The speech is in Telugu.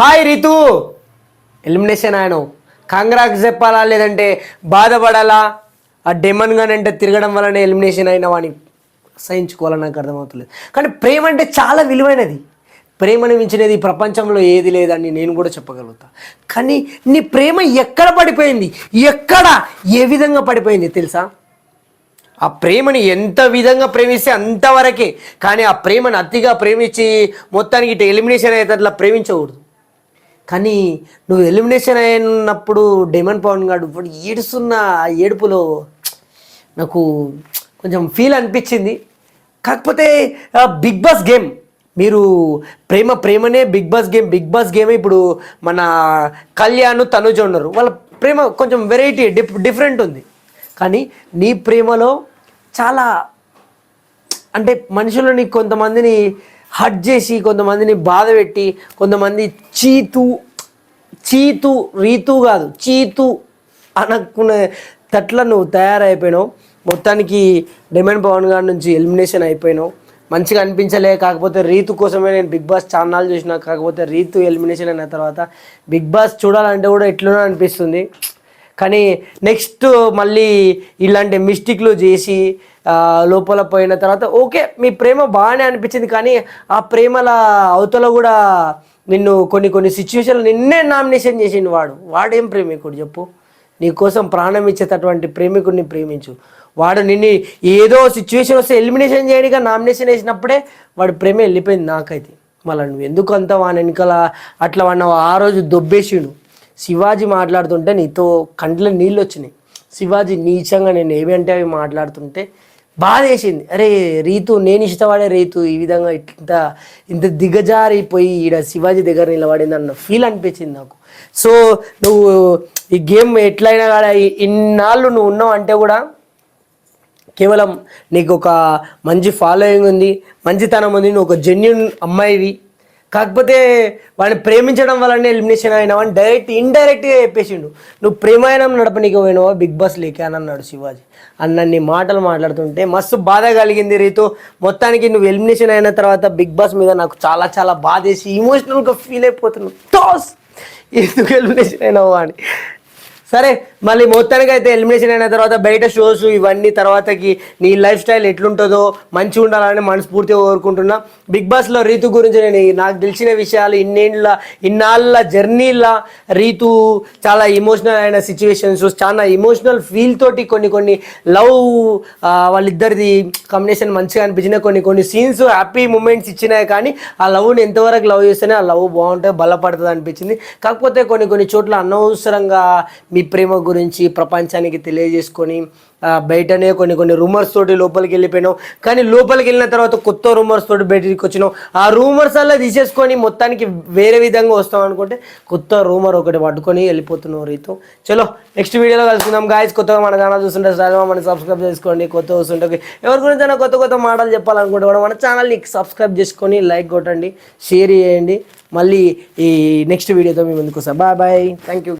హాయ్ రితు. ఎలిమినేషన్ ఆయన. కాంగ్రాక్స్ చెప్పాలా లేదంటే బాధపడాలా? ఆ డెమన్ కానీ అంటే తిరగడం వలనే ఎలిమినేషన్ అయిన వాడిని సహించుకోవాలని నాకు అర్థమవుతలేదు. కానీ ప్రేమ అంటే చాలా విలువైనది. ప్రేమను మించినది ఈ ప్రపంచంలో ఏది లేదని నేను కూడా చెప్పగలుగుతా. కానీ నీ ప్రేమ ఎక్కడ పడిపోయింది? ఎక్కడ? ఏ విధంగా పడిపోయింది తెలుసా? ఆ ప్రేమని ఎంత విధంగా ప్రేమిస్తే అంతవరకే. కానీ ఆ ప్రేమను అతిగా ప్రేమించి మొత్తానికి ఇటు ఎలిమినేషన్ అయ్యేటట్లా ప్రేమించకూడదు. కానీ నువ్వు ఎలిమినేషన్ అయినప్పుడు డెమన్ పవన్ గారు ఇప్పుడు ఏడుస్తున్న ఏడుపులో నాకు కొంచెం ఫీల్ అనిపించింది. కాకపోతే బిగ్ బాస్ గేమ్ మీరు ప్రేమ ప్రేమనే Bigg Boss game Bigg Boss game ఇప్పుడు మన కళ్యాణ్ తనుజ ఉన్నారు. వాళ్ళ ప్రేమ కొంచెం వెరైటీ డిఫ్ డిఫరెంట్ ఉంది. కానీ నీ ప్రేమలో చాలా అంటే మనుషులని కొంతమందిని హట్ చేసి కొంతమందిని బాధ పెట్టి కొంతమంది చీతు చీతు రీతు కాదు చీతు అనుకునే తట్ల నువ్వు తయారైపోయినావు. మొత్తానికి డిమాండ్ పవన్ గారి నుంచి ఎలిమినేషన్ అయిపోయినావు. మంచిగా అనిపించలే కాకపోతే రీతు కోసమే నేను బిగ్ బాస్ ఛానల్ చూసిన కాకపోతే రీతు ఎలిమినేషన్ అయిన తర్వాత బిగ్ బాస్ చూడాలంటే కూడా ఎట్లనో అనిపిస్తుంది. కానీ నెక్స్ట్ మళ్ళీ ఇలాంటి మిస్టేక్లు చేసి లోపల పోయిన తర్వాత ఓకే మీ ప్రేమ బాగానే అనిపించింది కానీ ఆ ప్రేమల అవతల కూడా నిన్ను కొన్ని కొన్ని సిచ్యువేషన్లు నిన్నే నామినేషన్ చేసిండు వాడు. వాడేం ప్రేమికుడు చెప్పు. నీకోసం ప్రాణం ఇచ్చేటటువంటి ప్రేమికుడిని ప్రేమించు. వాడు నిన్ను ఏదో సిచ్యువేషన్ వస్తే ఎలిమినేషన్ చేయడానికి నామినేషన్ వేసినప్పుడే వాడి ప్రేమ వెళ్ళిపోయింది నాకైతే. మళ్ళీ నువ్వు ఎందుకు అంత వాని వెనకాల అట్లా వాడిన ఆ రోజు దొబ్బేసిండు. శివాజీ మాట్లాడుతుంటే నీతో కంట్లో నీళ్ళు వచ్చినాయి శివాజీ నీచంగా నేను ఏవి అంటే అవి మాట్లాడుతుంటే బాధ వేసింది అరే రీతు నేను ఇష్టపడే రీతు ఈ విధంగా ఇంత ఇంత దిగజారిపోయి ఈడ శివాజీ దగ్గర నిలబడింది అన్న ఫీల్ అనిపించింది నాకు. సో నువ్వు ఈ గేమ్ ఎట్లయినా కూడా ఇన్నాళ్ళు నువ్వు ఉన్నావు అంటే కూడా కేవలం నీకు ఒక మంచి ఫాలోయింగ్ ఉంది మంచితనం ఉంది నువ్వు ఒక జెన్యున్ అమ్మాయివి. కాకపోతే వాడిని ప్రేమించడం వల్లనే ఎలిమినేషన్ అయినావు అని డైరెక్ట్ ఇండైరెక్ట్గా చెప్పేసిండు. నువ్వు ప్రేమాయణం నడపనీకి పోయినావా? బిగ్ బాస్ లేకే అని అన్నాడు శివాజీ. అన్నన్ని మాటలు మాట్లాడుతుంటే మస్తు బాధ కలిగింది రీతు. మొత్తానికి నువ్వు ఎలిమినేషన్ అయిన తర్వాత బిగ్ బాస్ మీద నాకు చాలా చాలా బాధ వేసి ఇమోషనల్గా ఫీల్ అయిపోతున్నావు. టాస్! ఎందుకు ఎలిమినేషన్ అయినావు అని సరే మళ్ళీ మొత్తానికి అయితే ఎలిమినేషన్ అయిన తర్వాత బయట షోస్ ఇవన్నీ తర్వాతకి నీ లైఫ్ స్టైల్ ఎట్లుంటుందో మంచిగా ఉండాలని మనస్ఫూర్తిగా కోరుకుంటున్నా. బిగ్ బాస్లో రీతు గురించి నేను నాకు తెలిసిన విషయాలు ఇన్నేళ్ళ ఇన్నాళ్ళ జర్నీల రీతు చాలా ఇమోషనల్ అయిన సిచ్యువేషన్స్ చాలా ఇమోషనల్ ఫీల్ తోటి కొన్ని కొన్ని లవ్ వాళ్ళిద్దరిది కాంబినేషన్ మంచిగా అనిపించినాయి కొన్ని కొన్ని సీన్స్ హ్యాపీ మూమెంట్స్ ఇచ్చినాయి కానీ ఆ లవ్ని ఎంతవరకు లవ్ చేస్తేనే ఆ లవ్ బాగుంటుంది బలపడుతుంది అనిపించింది. కాకపోతే కొన్ని కొన్ని చోట్ల అనవసరంగా మీ ప్రేమ గురించి ప్రపంచానికి తెలియజేసుకొని బయటనే కొన్ని కొన్ని రూమర్స్ తోటి లోపలికి వెళ్ళిపోయినావు. కానీ లోపలికి వెళ్ళిన తర్వాత కొత్త రూమర్స్ తోటి బయటికి వచ్చినావు. ఆ రూమర్స్ అలా తీసేసుకొని మొత్తానికి వేరే విధంగా వస్తాం అనుకుంటే కొత్త రూమర్ ఒకటి పట్టుకొని వెళ్ళిపోతున్నావు రీతో. చలో నెక్స్ట్ వీడియోలో కలుసుకుందాం. గాయస్ కొత్తగా మన ఛానల్ చూస్తుంటే సరే మన సబ్స్క్రైబ్ చేసుకోండి. కొత్త వస్తుంటే ఎవరి గురించి అయినా కొత్త కొత్త మాటలు చెప్పాలనుకుంటే కూడా మన ఛానల్ని సబ్స్క్రైబ్ చేసుకొని లైక్ కొట్టండి షేర్ చేయండి. మళ్ళీ ఈ నెక్స్ట్ వీడియోతో మీ ముందుకు వస్తాం. Bye bye thank you